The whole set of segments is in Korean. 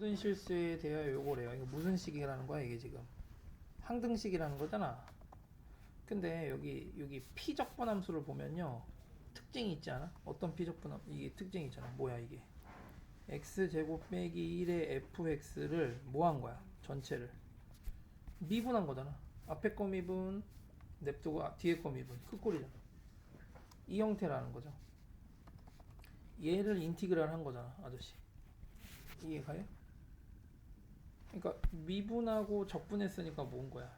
모든 실수에 대하여 요거래요. 이거 무슨 식이라는 거야 이게 지금 항등식이라는 거잖아. 근데 여기 여기 피적분함수를 보면요 특징이 있지 않아? 어떤 피적분함 이게 특징이 있잖아. 뭐야 이게? x 제곱 빼기 1의 fx를 뭐 한 거야? 전체를 미분한 거잖아. 앞에 거 미분 냅두고 아, 뒤에 거 미분 끝꼴이잖아. 이 형태라는 거죠. 얘를 인티그랄 한 거잖아, 아저씨. 이해 가요? 그러니까 미분하고 적분했으니까 뭔 거야?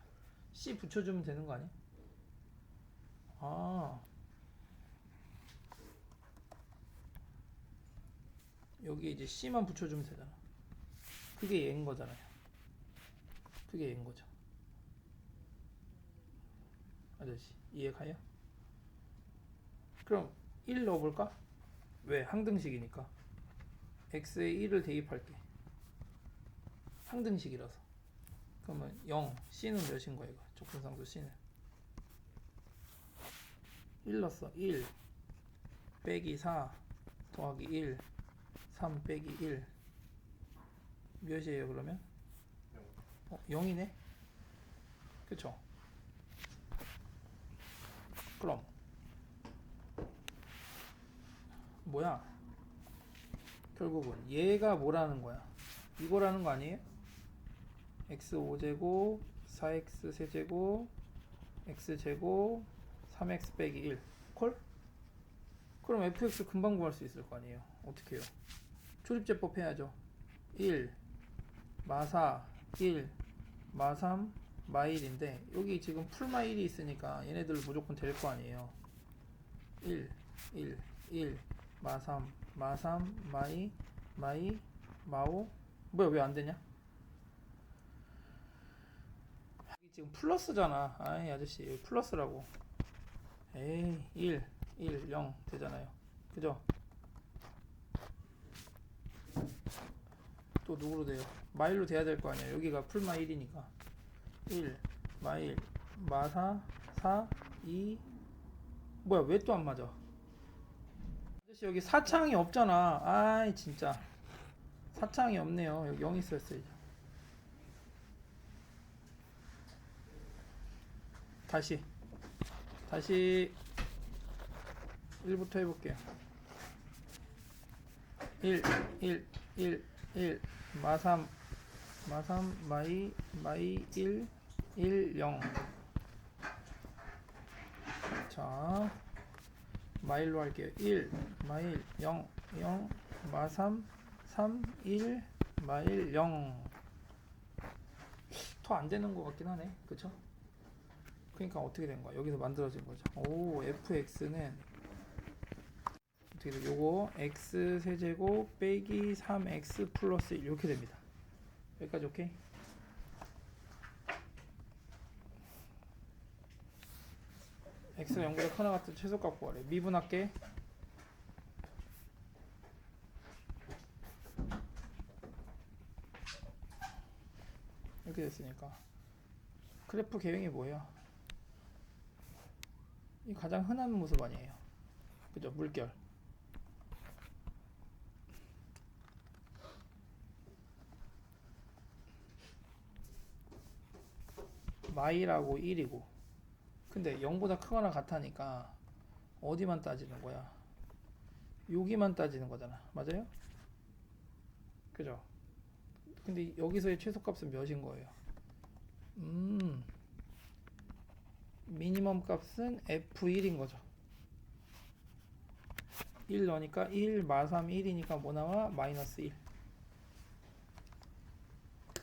C 붙여주면 되는 거 아니야? 아 여기 이제 C만 붙여주면 되잖아. 그게 얘인 거잖아요. 그게 얘인 거죠. 아저씨 이해 가요? 그럼 1 넣어볼까? 왜? 항등식이니까. x에 1을 대입할게. 항등식이라서. 그러면 0, c는 몇인 거야, 이거? 적분상수 c는. 1 넣었어. 1 빼기 4 더하기 1 3 빼기 1 몇이에요, 그러면? 어, 0이네? 그쵸? 그럼 뭐야? 결국은 얘가 뭐라는 거야? 이거라는 거 아니에요? X 5제곱 4x 세제곱 x제곱 3x 빼기 1 콜? 그럼 fx 금방 구할 수 있을 거 아니에요 어떻게 해요? 조립제법 해야죠 1 마사 1 마3 마1인데 여기 지금 풀마 1이 있으니까 얘네들 무조건 될 거 아니에요 1 1 1 마3 마3 마2 마2 마5 뭐야 왜 안 되냐? 여기 지금 플러스잖아. 아이 아저씨 플러스라고. 에이 1 1 0 되잖아요. 그죠? 또 누구로 돼요? 마일로 돼야 될 거 아니야. 여기가 풀마 1이니까 1 마1 마4 4 2 뭐야 왜 또 안 맞아? 아저씨 여기 사창이 없잖아. 아이 진짜 사창이 없네요. 여기 0 있었어야 다시 다시 1부터 해볼게요. 1 1 1 1 마3 마3 마2 마2 1 1 0 자, 마일로 할게요. 1, 마일 0, 0, 마3, 3, 1, 마일 0. 더안 되는 것 같긴 하네. 그쵸? 그러니까 어떻게 된 거야? 여기서 만들어진 거죠. 오, fx는 어떻게 돼? 요거 x 세제곱 빼기 3x 플러스 1 이렇게 됩니다. 여기까지 오케이? x가 0보다 크나 같은 최소값 구하래. 미분할게. 이렇게 됐으니까 그래프 개형이 뭐예요? 이 가장 흔한 모습 아니에요. 그죠? 물결. 마이라고 1이고 근데 0보다 크거나 같다니까 어디만 따지는 거야? 여기만 따지는 거잖아. 맞아요? 그죠? 근데 여기서의 최소값은 몇인 거예요? 음, 미니멈 값은 F1인 거죠. 1 넣으니까 1 마3 1이니까 뭐 나와? 마이너스 1.